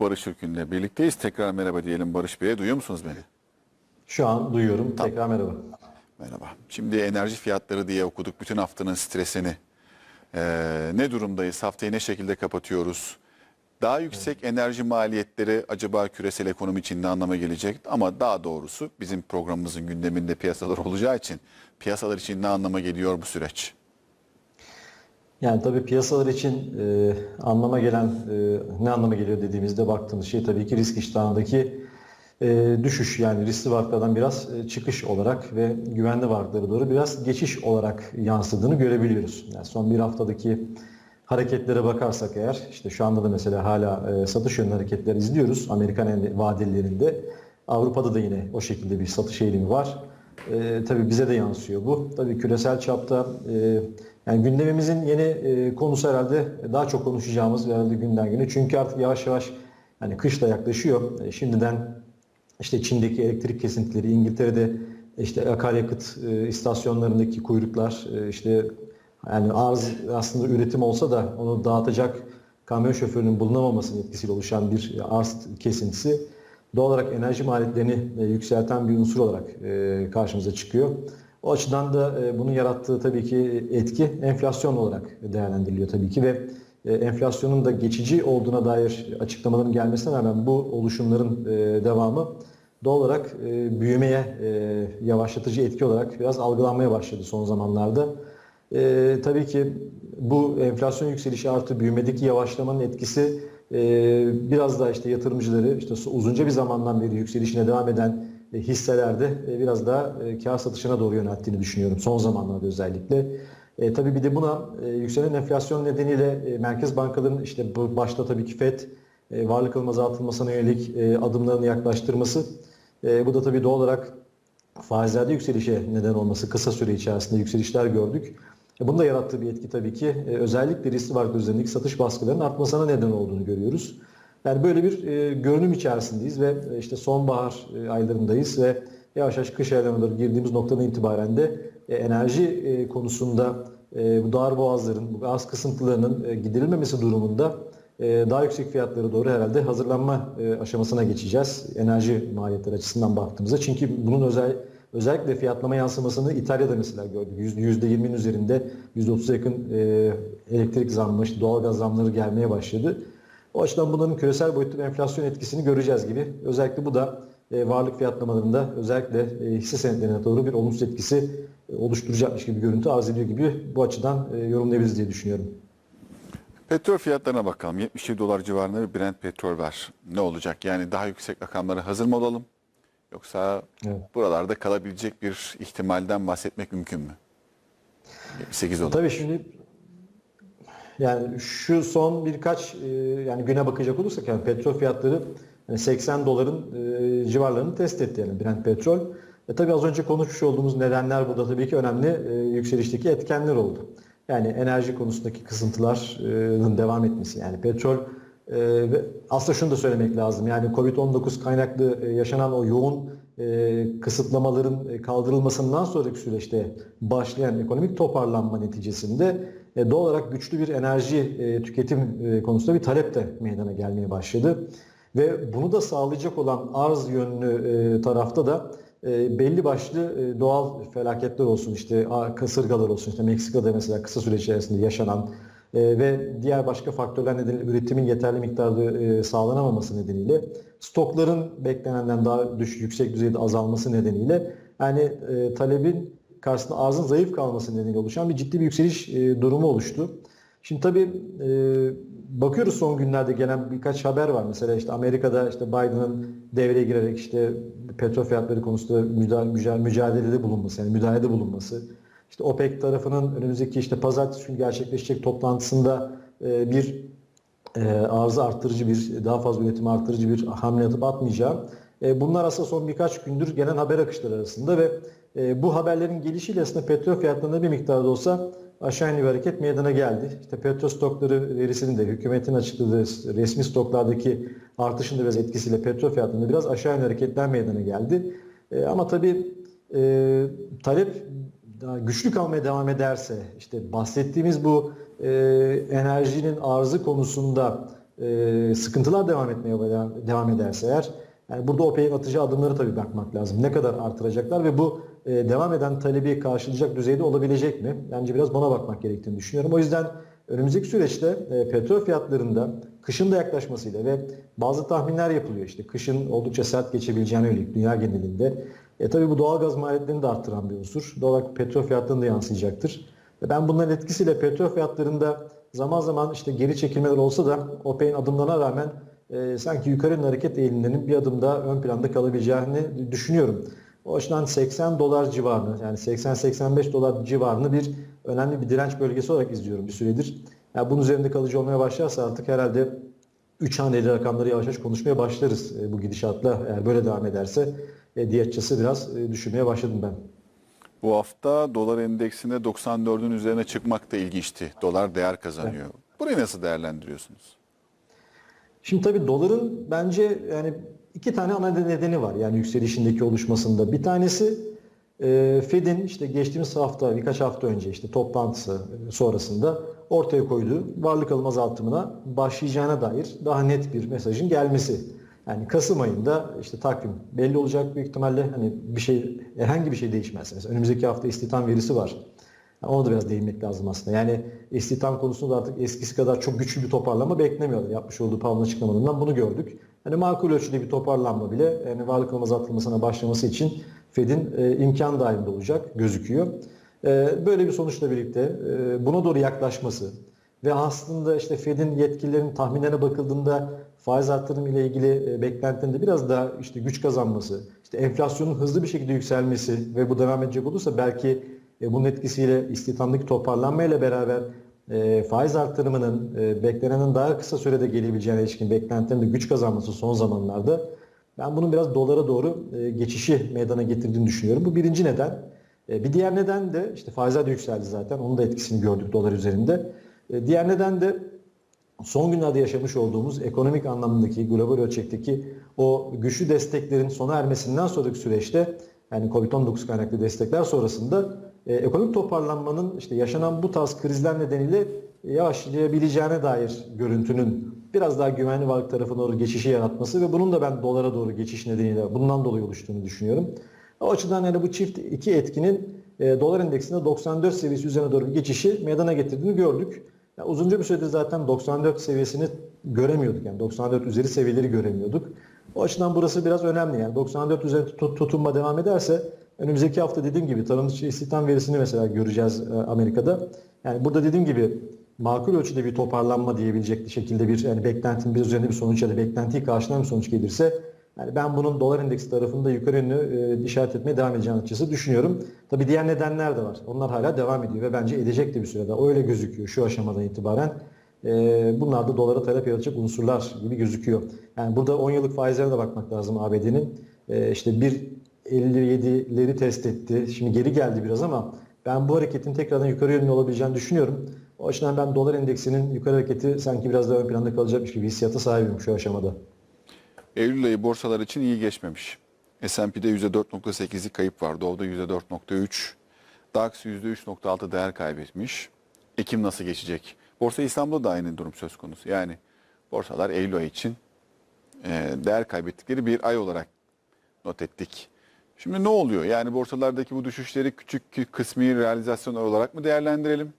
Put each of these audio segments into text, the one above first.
Barış Ülkün'le birlikteyiz. Tekrar merhaba diyelim Barış Bey'e. Duyuyor musunuz beni? Şu an duyuyorum. Tekrar merhaba. Merhaba. Şimdi enerji fiyatları diye okuduk bütün haftanın stresini. Ee, ne durumdayız? Haftayı ne şekilde kapatıyoruz? Daha yüksek enerji maliyetleri acaba küresel ekonomi için ne anlama gelecek? Ama daha doğrusu bizim programımızın gündeminde piyasalar olacağı için piyasalar için ne anlama geliyor bu süreç? Yani tabii piyasalar için e, anlama gelen e, ne anlama geliyor dediğimizde baktığımız şey tabii ki risk iştahındaki e, düşüş yani riskli varlıklardan biraz e, çıkış olarak ve güvenli varlıklara doğru biraz geçiş olarak yansıdığını görebiliyoruz. Yani son bir haftadaki hareketlere bakarsak eğer işte şu anda da mesela hala e, satış yönlü hareketler izliyoruz Amerikan vadelerinde. Avrupa'da da yine o şekilde bir satış eğilimi var. E, tabii bize de yansıyor bu. Tabii küresel çapta e, yani gündemimizin yeni e, konusu herhalde daha çok konuşacağımız herhalde günden güne. Çünkü artık yavaş yavaş yani kış da yaklaşıyor. E, şimdiden işte Çin'deki elektrik kesintileri, İngiltere'de işte akaryakıt e, istasyonlarındaki kuyruklar, e, işte yani arz aslında üretim olsa da onu dağıtacak kamyon şoförünün bulunamamasının etkisiyle oluşan bir arz kesintisi doğal olarak enerji maliyetlerini e, yükselten bir unsur olarak e, karşımıza çıkıyor. O açıdan da e, bunun yarattığı tabii ki etki enflasyon olarak değerlendiriliyor tabii ki ve e, enflasyonun da geçici olduğuna dair açıklamaların gelmesine rağmen bu oluşumların e, devamı doğal olarak büyümeye yavaşlatıcı etki olarak biraz algılanmaya başladı son zamanlarda. Tabii ki bu enflasyon yükselişi artı büyümedeki yavaşlamanın etkisi biraz daha işte yatırımcıları işte uzunca bir zamandan beri yükselişine devam eden hisselerde e, biraz daha e, kar satışına doğru yönelttiğini düşünüyorum son zamanlarda özellikle. E, tabii bir de buna e, yükselen enflasyon nedeniyle e, merkez bankaların işte bu başta tabii ki FED e, varlık alım azaltılmasına yönelik e, adımlarını yaklaştırması. E, bu da tabii doğal olarak faizlerde yükselişe neden olması kısa süre içerisinde yükselişler gördük. E, Bunun da yarattığı bir etki tabii ki e, özellikle riskli varlık üzerindeki satış baskılarının artmasına neden olduğunu görüyoruz. Yani böyle bir e, görünüm içerisindeyiz ve e, işte sonbahar e, aylarındayız ve yavaş yavaş kış aylarına doğru girdiğimiz noktadan itibaren de e, enerji e, konusunda e, bu dar boğazların, bu gaz kısıntılarının e, giderilmemesi durumunda e, daha yüksek fiyatlara doğru herhalde hazırlanma e, aşamasına geçeceğiz. Enerji maliyetleri açısından baktığımızda. Çünkü bunun özel özellikle fiyatlama yansımasını İtalya'da mesela gördük. Yüz- %20'nin üzerinde %30'a yakın e, elektrik zammı, işte doğalgaz zamları gelmeye başladı. O açıdan bunların küresel boyutlu bir enflasyon etkisini göreceğiz gibi. Özellikle bu da e, varlık fiyatlamalarında özellikle e, hisse senetlerine doğru bir olumsuz etkisi e, oluşturacakmış gibi görüntü arz ediyor gibi bu açıdan e, yorumlayabiliriz diye düşünüyorum. Petrol fiyatlarına bakalım. 77 dolar civarında bir Brent petrol var. Ne olacak? Yani daha yüksek rakamlara hazır mı olalım? Yoksa Evet. buralarda kalabilecek bir ihtimalden bahsetmek mümkün mü? 78 dolar. Tabii şimdi yani şu son birkaç e, yani güne bakacak olursak yani petrol fiyatları yani 80 doların e, civarlarını test etti yani Brent petrol. E tabii az önce konuşmuş olduğumuz nedenler burada tabii ki önemli e, yükselişteki etkenler oldu. Yani enerji konusundaki kısıntıların devam etmesi yani petrol e, aslında şunu da söylemek lazım. Yani Covid-19 kaynaklı yaşanan o yoğun kısıtlamaların kaldırılmasından sonraki süreçte başlayan ekonomik toparlanma neticesinde doğal olarak güçlü bir enerji e, tüketim e, konusunda bir talep de meydana gelmeye başladı. Ve bunu da sağlayacak olan arz yönlü e, tarafta da belli başlı doğal felaketler olsun işte kasırgalar olsun işte Meksika'da mesela kısa süre içerisinde yaşanan ve diğer başka faktörler nedeniyle üretimin yeterli miktarda sağlanamaması nedeniyle stokların beklenenden daha düşük yüksek düzeyde azalması nedeniyle yani talebin karşısında arzın zayıf kalması nedeniyle oluşan bir ciddi bir yükseliş e, durumu oluştu. Şimdi tabii e, bakıyoruz son günlerde gelen birkaç haber var. Mesela işte Amerika'da işte Biden'ın devreye girerek işte petrol fiyatları konusunda müda- müca- mücadelede bulunması, yani müdahalede bulunması. İşte OPEC tarafının önümüzdeki işte pazartesi günü gerçekleşecek toplantısında e, bir e, arzı arttırıcı bir, daha fazla üretimi arttırıcı bir hamle atıp atmayacağı. E, bunlar aslında son birkaç gündür gelen haber akışları arasında ve e, bu haberlerin gelişiyle aslında petrol fiyatlarında bir miktar da olsa aşağı yönlü bir hareket meydana geldi. İşte petrol stokları verisinin de hükümetin açıkladığı resmi stoklardaki artışın da biraz etkisiyle petrol fiyatlarında biraz aşağı yönlü hareketler meydana geldi. E, ama tabii talep daha güçlü kalmaya devam ederse işte bahsettiğimiz bu enerjinin arzı konusunda sıkıntılar devam etmeye devam ederse eğer yani burada OPEC'in atacağı adımları tabii bakmak lazım. Ne kadar artıracaklar ve bu e, devam eden talebi karşılayacak düzeyde olabilecek mi? Bence biraz buna bakmak gerektiğini düşünüyorum. O yüzden önümüzdeki süreçte e, petrol fiyatlarında kışın da yaklaşmasıyla ve bazı tahminler yapılıyor işte kışın oldukça sert geçebileceğine yönelik dünya genelinde. E tabii bu doğal gaz maliyetlerini de arttıran bir unsur. Doğal olarak petrol fiyatlarına da yansıyacaktır. Ve ben bunların etkisiyle petrol fiyatlarında zaman zaman işte geri çekilmeler olsa da OPEC'in adımlarına rağmen e, sanki yukarı hareket eğilimlerinin bir adım daha ön planda kalabileceğini düşünüyorum. O açıdan 80 dolar civarını yani 80-85 dolar civarını bir önemli bir direnç bölgesi olarak izliyorum bir süredir. Yani bunun üzerinde kalıcı olmaya başlarsa artık herhalde 3 haneli rakamları yavaş yavaş konuşmaya başlarız e, bu gidişatla. Eğer böyle devam ederse e, diyetçası biraz e, düşünmeye başladım ben. Bu hafta dolar endeksinde 94'ün üzerine çıkmak da ilginçti. Dolar değer kazanıyor. Burayı nasıl değerlendiriyorsunuz? Şimdi tabii doların bence yani iki tane ana nedeni var yani yükselişindeki oluşmasında. Bir tanesi e, Fed'in işte geçtiğimiz hafta birkaç hafta önce işte toplantısı sonrasında ortaya koyduğu varlık alım azaltımına başlayacağına dair daha net bir mesajın gelmesi. Yani Kasım ayında işte takvim belli olacak büyük ihtimalle hani bir şey herhangi bir şey değişmez. Mesela önümüzdeki hafta istihdam verisi var. Ona da biraz değinmek lazım aslında. Yani istihdam konusunda artık eskisi kadar çok güçlü bir toparlama beklemiyorlar. Yapmış olduğu Powell'ın açıklamalarından bunu gördük. Hani makul ölçüde bir toparlanma bile yani varlık alım azaltılmasına başlaması için Fed'in e, imkan dahilinde olacak gözüküyor. E, böyle bir sonuçla birlikte e, buna doğru yaklaşması ve aslında işte Fed'in yetkililerin tahminlerine bakıldığında faiz arttırımı ile ilgili e, beklentilerinde biraz daha işte güç kazanması, işte enflasyonun hızlı bir şekilde yükselmesi ve bu devam edecek olursa belki e, bunun etkisiyle istihdamdaki toparlanma ile beraber e, faiz arttırımının e, beklenenin daha kısa sürede gelebileceğine ilişkin beklentilerin de güç kazanması son zamanlarda ben bunun biraz dolara doğru e, geçişi meydana getirdiğini düşünüyorum. Bu birinci neden. E, bir diğer neden de işte faizler de yükseldi zaten. Onun da etkisini gördük dolar üzerinde. E, diğer neden de son günlerde yaşamış olduğumuz ekonomik anlamdaki, global ölçekteki o güçlü desteklerin sona ermesinden sonraki süreçte yani Covid-19 kaynaklı destekler sonrasında e, ekonomik toparlanmanın işte yaşanan bu tarz krizler nedeniyle yavaşlayabileceğine dair görüntünün biraz daha güvenli varlık tarafına doğru geçişi yaratması ve bunun da ben dolara doğru geçiş nedeniyle bundan dolayı oluştuğunu düşünüyorum. O açıdan yani bu çift iki etkinin e, dolar endeksinde 94 seviyesi üzerine doğru bir geçişi meydana getirdiğini gördük. Yani uzunca bir süredir zaten 94 seviyesini göremiyorduk. Yani 94 üzeri seviyeleri göremiyorduk. O açıdan burası biraz önemli. Yani 94 üzerinde tut- tutunma devam ederse önümüzdeki hafta dediğim gibi tarım dışı istihdam verisini mesela göreceğiz e, Amerika'da. Yani burada dediğim gibi makul ölçüde bir toparlanma diyebilecek şekilde bir yani beklentinin bir üzerinde bir sonuç ya da beklentiyi karşılayan bir sonuç gelirse yani ben bunun dolar endeksi tarafında yukarı yönlü e, işaret etmeye devam edeceğini açıkçası düşünüyorum. Tabi diğer nedenler de var. Onlar hala devam ediyor ve bence edecek de bir sürede. Öyle gözüküyor şu aşamadan itibaren. E, bunlar da dolara talep yaratacak unsurlar gibi gözüküyor. Yani burada 10 yıllık faizlere de bakmak lazım ABD'nin. E, işte 1.57'leri test etti. Şimdi geri geldi biraz ama ben bu hareketin tekrardan yukarı yönlü olabileceğini düşünüyorum. O açıdan ben dolar endeksinin yukarı hareketi sanki biraz daha ön planda kalacakmış gibi hissiyata sahibim şu aşamada. Eylül ayı borsalar için iyi geçmemiş. S&P'de %4.8'lik kayıp var. Dow'da %4.3. DAX %3.6 değer kaybetmiş. Ekim nasıl geçecek? Borsa İstanbul'da da aynı durum söz konusu. Yani borsalar Eylül ayı için e, değer kaybettikleri bir ay olarak not ettik. Şimdi ne oluyor? Yani borsalardaki bu düşüşleri küçük kısmi realizasyon olarak mı değerlendirelim?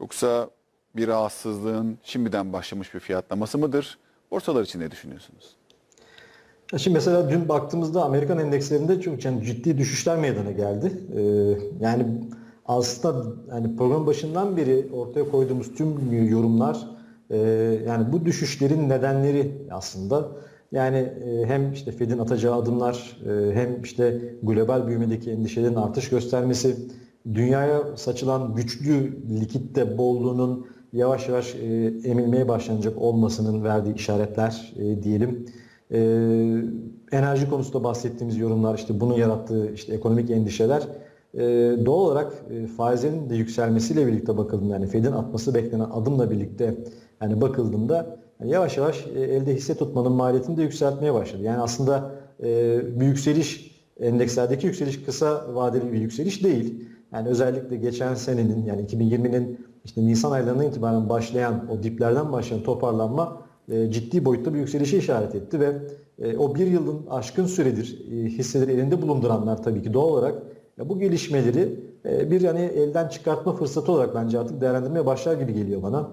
Yoksa bir rahatsızlığın şimdiden başlamış bir fiyatlaması mıdır? Borsalar için ne düşünüyorsunuz? Şimdi mesela dün baktığımızda Amerikan endekslerinde çok yani ciddi düşüşler meydana geldi. Ee, yani aslında yani program başından beri ortaya koyduğumuz tüm yorumlar e, yani bu düşüşlerin nedenleri aslında yani e, hem işte Fed'in atacağı adımlar e, hem işte global büyümedeki endişelerin artış göstermesi, dünyaya saçılan güçlü likitte bolluğunun yavaş yavaş e, emilmeye başlanacak olmasının verdiği işaretler diyelim. Enerji konusunda bahsettiğimiz yorumlar işte bunu yarattığı işte ekonomik endişeler doğal olarak faizlerin de yükselmesiyle birlikte bakıldığında yani Fed'in atması beklenen adımla birlikte yani bakıldığında yavaş yavaş e, elde hisse tutmanın maliyetini de yükseltmeye başladı. Yani aslında e, bir yükseliş endekslerdeki yükseliş kısa vadeli bir yükseliş değil. Yani özellikle geçen senenin yani 2020'nin işte Nisan aylarından itibaren başlayan o diplerden başlayan toparlanma e, ciddi boyutta bir yükselişe işaret etti ve o bir yılın aşkın süredir hisseleri elinde bulunduranlar tabii ki doğal olarak bu gelişmeleri bir yani elden çıkartma fırsatı olarak bence artık değerlendirmeye başlar gibi geliyor bana.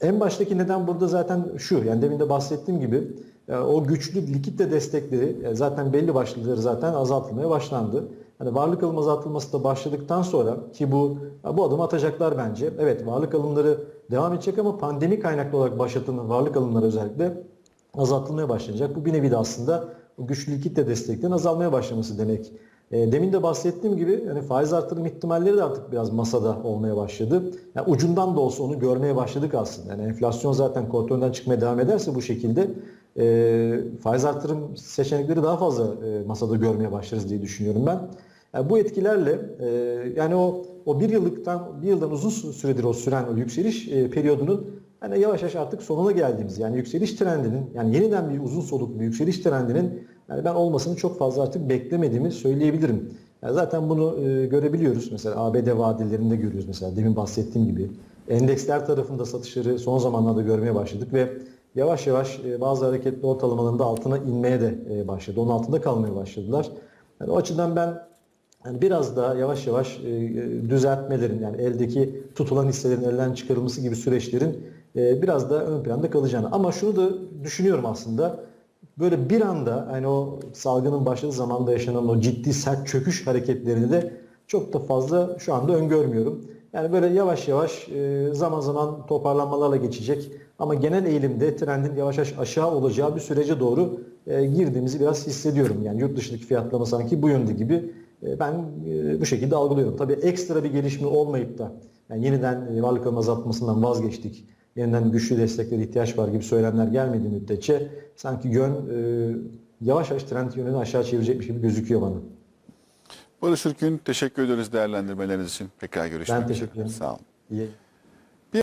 E, en baştaki neden burada zaten şu yani demin de bahsettiğim gibi e, o güçlü likitte destekleri e, zaten belli başlıkları zaten azaltılmaya başlandı. Hani varlık alım azaltılması da başladıktan sonra ki bu bu adımı atacaklar bence. Evet varlık alımları devam edecek ama pandemi kaynaklı olarak başlatılan varlık alımları özellikle azaltılmaya başlanacak. Bu bir nevi de aslında güçlü kitle desteklerin azalmaya başlaması demek. E, demin de bahsettiğim gibi yani faiz artırım ihtimalleri de artık biraz masada olmaya başladı. Yani ucundan da olsa onu görmeye başladık aslında. Yani enflasyon zaten kontrolden çıkmaya devam ederse bu şekilde e, faiz artırım seçenekleri daha fazla e, masada görmeye başlarız diye düşünüyorum ben. Yani bu etkilerle e, yani o o bir yıllıktan bir yıldan uzun süredir o süren o yükseliş e, periyodunun hani yavaş yavaş artık sonuna geldiğimiz yani yükseliş trendinin yani yeniden bir uzun soluklu yükseliş trendinin yani ben olmasını çok fazla artık beklemediğimi söyleyebilirim. Yani zaten bunu e, görebiliyoruz. Mesela ABD vadelerinde görüyoruz mesela demin bahsettiğim gibi. Endeksler tarafında satışları son zamanlarda görmeye başladık ve yavaş yavaş e, bazı hareketli ortalamaların da altına inmeye de e, başladı. Onun altında kalmaya başladılar. Yani o açıdan ben yani biraz daha yavaş yavaş e, düzeltmelerin yani eldeki tutulan hisselerin elden çıkarılması gibi süreçlerin e, biraz da ön planda kalacağını. Ama şunu da düşünüyorum aslında böyle bir anda hani o salgının başladığı zamanda yaşanan o ciddi sert çöküş hareketlerini de çok da fazla şu anda öngörmüyorum. Yani böyle yavaş yavaş e, zaman zaman toparlanmalarla geçecek ama genel eğilimde trendin yavaş yavaş aşağı olacağı bir sürece doğru e, girdiğimizi biraz hissediyorum. Yani yurt dışındaki fiyatlama sanki bu yönde gibi e, ben bu şekilde algılıyorum. Tabii ekstra bir gelişme olmayıp da yani yeniden varlık alım azaltmasından vazgeçtik. Yeniden güçlü desteklere ihtiyaç var gibi söylemler gelmediği müddetçe sanki yön e, yavaş yavaş trend yönünü aşağı çevirecekmiş gibi gözüküyor bana. Barış Ürkün teşekkür ederiz değerlendirmeleriniz için. Tekrar görüşmek Ben üzere. teşekkür ederim. Sağ olun. İyi.